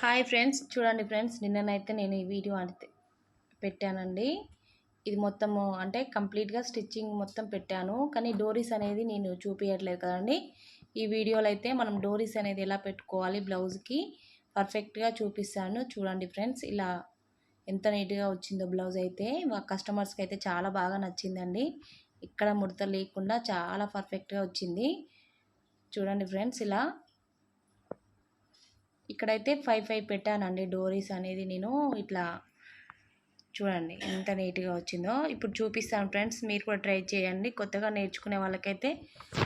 Hi friends చూడండి friends నిన్ననైతే నేను ఈ వీడియో అంటే పెట్టానండి. ఇది మొత్తము అంటే కంప్లీట్గా స్టిచ్చింగ్ మొత్తం పెట్టాను. కానీ డోరీస్ అనేది నేను చూపించట్లేదు కదండి. ఈ వీడియోలో అయితే మనం డోరీస్ అనేది ఎలా పెట్టుకోవాలి బ్లౌజ్కి పర్ఫెక్ట్గా చూపిస్తాను. చూడండి ఫ్రెండ్స్ ఇలా ఎంత నీట్గా వచ్చిందో బ్లౌజ్ అయితే. మా కస్టమర్స్కి అయితే చాలా బాగా నచ్చిందండి. ఇక్కడ ముడత లేకుండా చాలా పర్ఫెక్ట్గా వచ్చింది. చూడండి ఫ్రెండ్స్ ఇలా ఇక్కడైతే ఫైవ్ ఫైవ్ పెట్టానండి డోరీస్ అనేది నేను ఇట్లా చూడండి ఎంత నీట్గా వచ్చిందో. ఇప్పుడు చూపిస్తాను ఫ్రెండ్స్ మీరు కూడా ట్రై చేయండి. కొత్తగా నేర్చుకునే వాళ్ళకైతే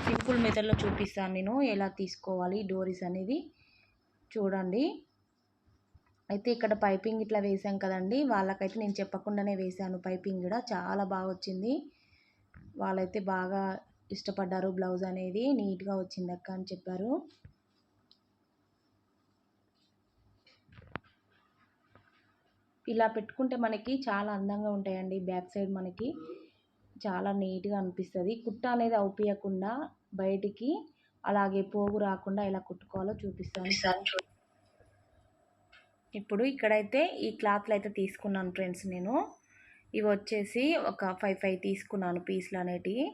సింపుల్ మెథడ్లో చూపిస్తాను నేను ఎలా తీసుకోవాలి డోరీస్ అనేది. చూడండి. అయితే ఇక్కడ పైపింగ్ ఇట్లా వేసాం కదండి వాళ్ళకైతే నేను చెప్పకుండానే వేసాను పైపింగ్ కూడా చాలా బాగా వచ్చింది. వాళ్ళైతే బాగా ఇష్టపడ్డారు బ్లౌజ్ అనేది నీట్గా వచ్చింది అక్క అని చెప్పారు. ఇలా పెట్టుకుంటే మనకి చాలా అందంగా ఉంటాయండి బ్యాక్ సైడ్ మనకి. చాలా నీట్గా అనిపిస్తుంది. కుట్ట అనేది అవుపియకుండా బయటికి అలాగే పోగు రాకుండా ఎలా కుట్టుకోవాలో చూపిస్తాను. ఇప్పుడు ఇక్కడైతే ఈ క్లాత్లు అయితే తీసుకున్నాను ఫ్రెండ్స్ నేను. ఇవి వచ్చేసి ఒక ఫైవ్ ఫైవ్ తీసుకున్నాను పీస్లు అనేటివి.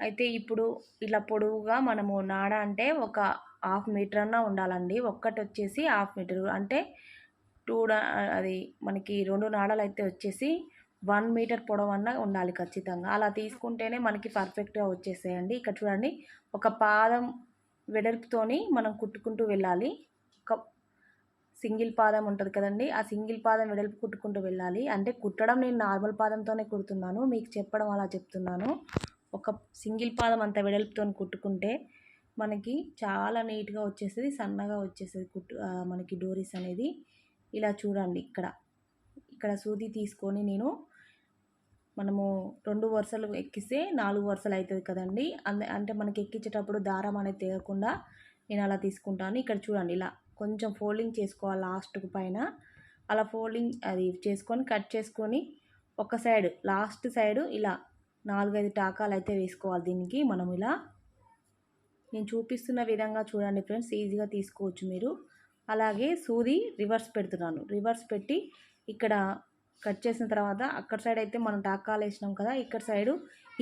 అయితే ఇప్పుడు ఇలా పొడవుగా మనము నాడ అంటే ఒక హాఫ్ మీటర్ అన్న ఉండాలండి. ఒక్కటి వచ్చేసి హాఫ్ మీటర్. అంటే టూ అది మనకి రెండు నాడలు అయితే వచ్చేసి వన్ మీటర్ పొడవన్న ఉండాలి ఖచ్చితంగా. అలా తీసుకుంటేనే మనకి పర్ఫెక్ట్గా వచ్చేసేయండి. ఇక్కడ చూడండి ఒక పాదం వెడల్పుతోని మనం కుట్టుకుంటూ వెళ్ళాలి. ఒక సింగిల్ పాదం ఉంటుంది కదండి ఆ సింగిల్ పాదం వెడల్పు కుట్టుకుంటూ వెళ్ళాలి. అంటే కుట్టడం నేను నార్మల్ పాదంతోనే కుడుతున్నాను మీకు చెప్పడం అలా చెప్తున్నాను. ఒక సింగిల్ పాదం అంత వెడల్పుతో కుట్టుకుంటే మనకి చాలా నీట్గా వచ్చేస్తుంది సన్నగా వచ్చేస్తుంది కుట్టు మనకి డోరీస్ అనేది. ఇలా చూడండి ఇక్కడ. ఇక్కడ సూది తీసుకొని నేను మనము రెండు వరుసలు ఎక్కిస్తే నాలుగు వరుసలు అవుతుంది కదండి. అంద అంటే మనకి ఎక్కించేటప్పుడు దారం అనేది తెగకుండా నేను అలా తీసుకుంటాను. ఇక్కడ చూడండి ఇలా కొంచెం ఫోల్డింగ్ చేసుకోవాలి లాస్ట్కు పైన. అలా ఫోల్డింగ్ అది చేసుకొని కట్ చేసుకొని ఒక సైడ్ లాస్ట్ సైడ్ ఇలా నాలుగైదు టాకాలు అయితే వేసుకోవాలి దీనికి మనం ఇలా. నేను చూపిస్తున్న విధంగా చూడండి ఫ్రెండ్స్ ఈజీగా తీసుకోవచ్చు మీరు. అలాగే సూది రివర్స్ పెడుతున్నాను. రివర్స్ పెట్టి ఇక్కడ కట్ చేసిన తర్వాత అక్కడ సైడ్ అయితే మనం టాకాలు వేసినాం కదా ఇక్కడ సైడు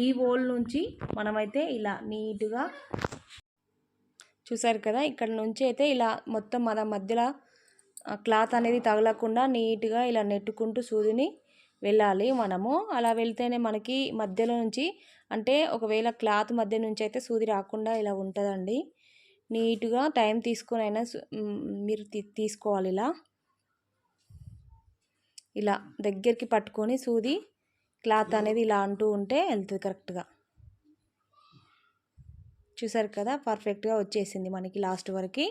ఈ హోల్ నుంచి మనమైతే ఇలా నీట్గా చూసారు కదా ఇక్కడ నుంచి అయితే ఇలా మొత్తం మన మధ్యలో క్లాత్ అనేది తగలకుండా నీట్గా ఇలా నెట్టుకుంటూ సూదిని వెళ్ళాలి మనము. అలా వెళ్తేనే మనకి మధ్యలో నుంచి అంటే ఒకవేళ క్లాత్ మధ్య నుంచి అయితే సూది రాకుండా ఇలా ఉంటుందండి. నీట్గా టైం తీసుకొని అయినా మీరు తీసుకోవాలి ఇలా. ఇలా దగ్గరికి పట్టుకొని సూది క్లాత్ అనేది ఇలా అంటూ ఉంటే వెళ్తుంది కరెక్ట్గా. చూసారు కదా పర్ఫెక్ట్గా వచ్చేసింది మనకి లాస్ట్ వరకు.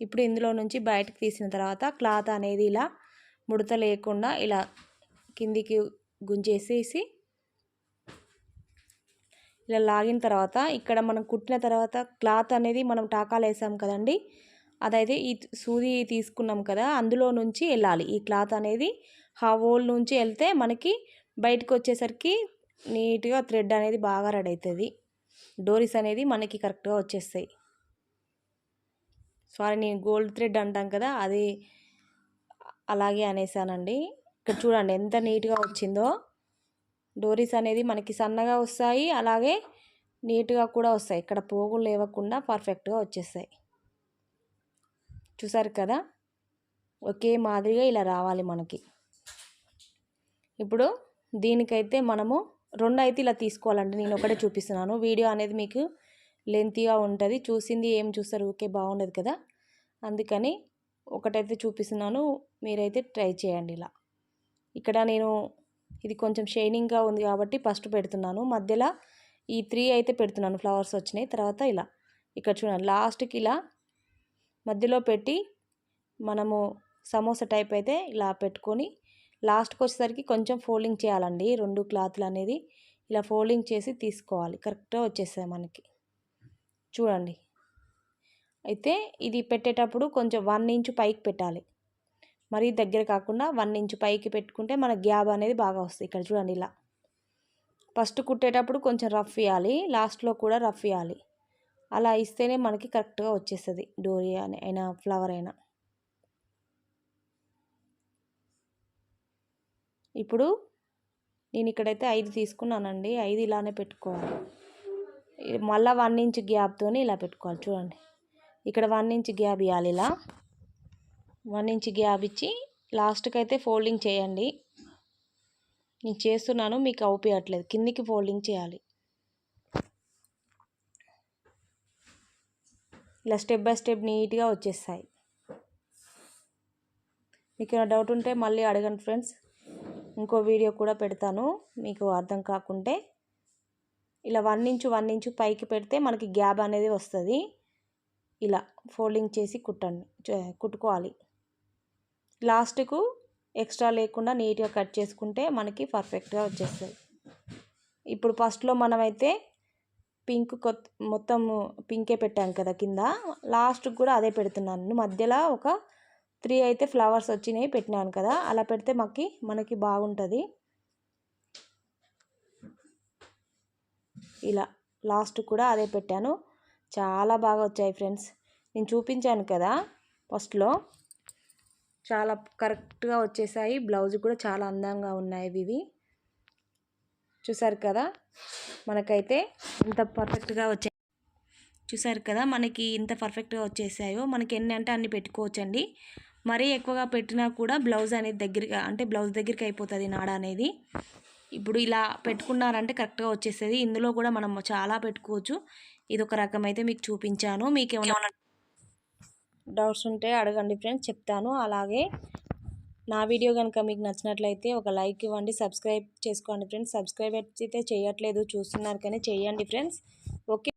ఇప్పుడు ఇందులో నుంచి బయటకు తీసిన తర్వాత క్లాత్ అనేది ఇలా ముడత లేకుండా ఇలా కిందికి గుంజేసేసి ఇలా లాగిన తర్వాత ఇక్కడ మనం కుట్టిన తర్వాత క్లాత్ అనేది మనం టాకాలు వేసాం కదండి. అదైతే ఈ సూది తీసుకున్నాం కదా అందులో నుంచి వెళ్ళాలి. ఈ క్లాత్ అనేది ఆ హోల్ నుంచి వెళ్తే మనకి బయటకు వచ్చేసరికి నీట్గా థ్రెడ్ అనేది బాగా రెడీ అవుతుంది. డోరీస్ అనేది మనకి కరెక్ట్గా వచ్చేస్తాయి. సారీ నేను గోల్డ్ థ్రెడ్ అంటాం కదా అది అలాగే అనేసానండి. ఇక్కడ చూడండి ఎంత నీట్గా వచ్చిందో. డోరీస్ అనేది మనకి సన్నగా వస్తాయి అలాగే నీట్గా కూడా వస్తాయి. ఇక్కడ పోగులు లేవకుండా పర్ఫెక్ట్గా వచ్చేస్తాయి. చూసారు కదా? ఒకే మాదిరిగా ఇలా రావాలి మనకి. ఇప్పుడు దీనికైతే మనము రెండు అయితే ఇలా తీసుకోవాలండి. నేను ఒకటే చూపిస్తున్నాను. వీడియో అనేది మీకు లెంతీగా ఉంటుంది. చూసింది ఏం చూస్తారు? ఓకే బాగుండదు కదా? అందుకని ఒకటైతే చూపిస్తున్నాను. మీరైతే ట్రై చేయండి ఇలా. ఇక్కడ నేను ఇది కొంచెం షైనింగ్గా ఉంది కాబట్టి ఫస్ట్ పెడుతున్నాను. మధ్యలో ఈ త్రీ అయితే పెడుతున్నాను. ఫ్లవర్స్ వచ్చినాయి. తర్వాత ఇలా ఇక్కడ చూడండి. లాస్ట్కి ఇలా మధ్యలో పెట్టి మనము సమోసా టైప్ అయితే ఇలా పెట్టుకొని లాస్ట్కి వచ్చేసరికి కొంచెం ఫోల్డింగ్ చేయాలండి. రెండు క్లాత్లు అనేది ఇలా ఫోల్డింగ్ చేసి తీసుకోవాలి. కరెక్ట్గా వచ్చేస్తాయి మనకి. చూడండి. అయితే ఇది పెట్టేటప్పుడు కొంచెం వన్ ఇంచు పైకి పెట్టాలి. మరీ దగ్గర కాకుండా వన్ ఇంచ్ పైకి పెట్టుకుంటే మన గ్యాబ్ అనేది బాగా వస్తుంది. ఇక్కడ చూడండి ఇలా. ఫస్ట్ కుట్టేటప్పుడు కొంచెం రఫ్ ఇవ్వాలి లాస్ట్లో కూడా రఫ్ ఇవ్వాలి అలా ఇస్తేనే మనకి కరెక్ట్గా వచ్చేస్తుంది. డోరీ అని అయినా ఫ్లవర్ అయినా. ఇప్పుడు నేను ఇక్కడైతే ఐదు తీసుకున్నానండి. ఐదు ఇలానే పెట్టుకోవాలి. మళ్ళీ వన్ ఇంచ్ గ్యాప్తో ఇలా పెట్టుకోవాలి. చూడండి. ఇక్కడ వన్ ఇంచ్ గ్యాప్ ఇవ్వాలి ఇలా. వన్ ఇంచ్ గ్యాప్ ఇచ్చి లాస్ట్కి అయితే ఫోల్డింగ్ చేయండి. నేను చేస్తున్నాను మీకు అవుపియట్లేదు. కిందికి ఫోల్డింగ్ చేయాలి. ఇలా స్టెప్ బై స్టెప్ నీట్గా వచ్చేస్తాయి. మీకు ఏమైనా డౌట్ ఉంటే మళ్ళీ అడగండి ఫ్రెండ్స్. ఇంకో వీడియో కూడా పెడతాను. మీకు అర్థం కాకుంటే ఇలా వన్ ఇంచు వన్ ఇంచు పైకి పెడితే మనకి గ్యాప్ అనేది వస్తుంది. ఇలా ఫోల్డింగ్ చేసి కుట్టండి కుట్టుకోవాలి. లాస్ట్కు ఎక్స్ట్రా లేకుండా నీట్గా కట్ చేసుకుంటే మనకి పర్ఫెక్ట్గా వచ్చేస్తుంది. ఇప్పుడు ఫస్ట్లో మనమైతే పింక్ కొత్త మొత్తం పింకే పెట్టాం కదా కింద లాస్ట్కి కూడా అదే పెడుతున్నాను. మధ్యలో ఒక త్రీ అయితే ఫ్లవర్స్ వచ్చినాయి పెట్టినాను కదా అలా పెడితే మాకు మనకి బాగుంటుంది. ఇలా లాస్ట్ కూడా అదే పెట్టాను. చాలా బాగా వచ్చాయి ఫ్రెండ్స్. నేను చూపించాను కదా ఫస్ట్లో. చాలా కరెక్ట్గా వచ్చేసాయి. బ్లౌజ్ కూడా చాలా అందంగా ఉన్నాయి ఇవి. చూసారు కదా? మనకైతే ఇంత పర్ఫెక్ట్గా వచ్చాయి చూసారు కదా? మనకి ఇంత పర్ఫెక్ట్గా వచ్చేసాయో. మనకి ఎన్ని అంటే అన్ని పెట్టుకోవచ్చండి. మరీ ఎక్కువగా పెట్టినా కూడా బ్లౌజ్ అనేది దగ్గరగా అంటే బ్లౌజ్ దగ్గరికి అయిపోతుంది నాడ అనేది. ఇప్పుడు ఇలా పెట్టుకున్నారంటే కరెక్ట్గా వచ్చేస్తుంది. ఇందులో కూడా మనం చాలా పెట్టుకోవచ్చు. ఇది ఒక రకం అయితే మీకు చూపించాను. మీకు ఏమైనా డౌట్స్ ఉంటే అడగండి ఫ్రెండ్స్ చెప్తాను. అలాగే నా వీడియో కనుక మీకు నచ్చినట్లయితే ఒక లైక్ ఇవ్వండి సబ్స్క్రైబ్ చేసుకోండి ఫ్రెండ్స్. సబ్స్క్రైబ్ అయితే చేయట్లేదు చూస్తున్నారు కానీ చేయండి ఫ్రెండ్స్. ఓకే.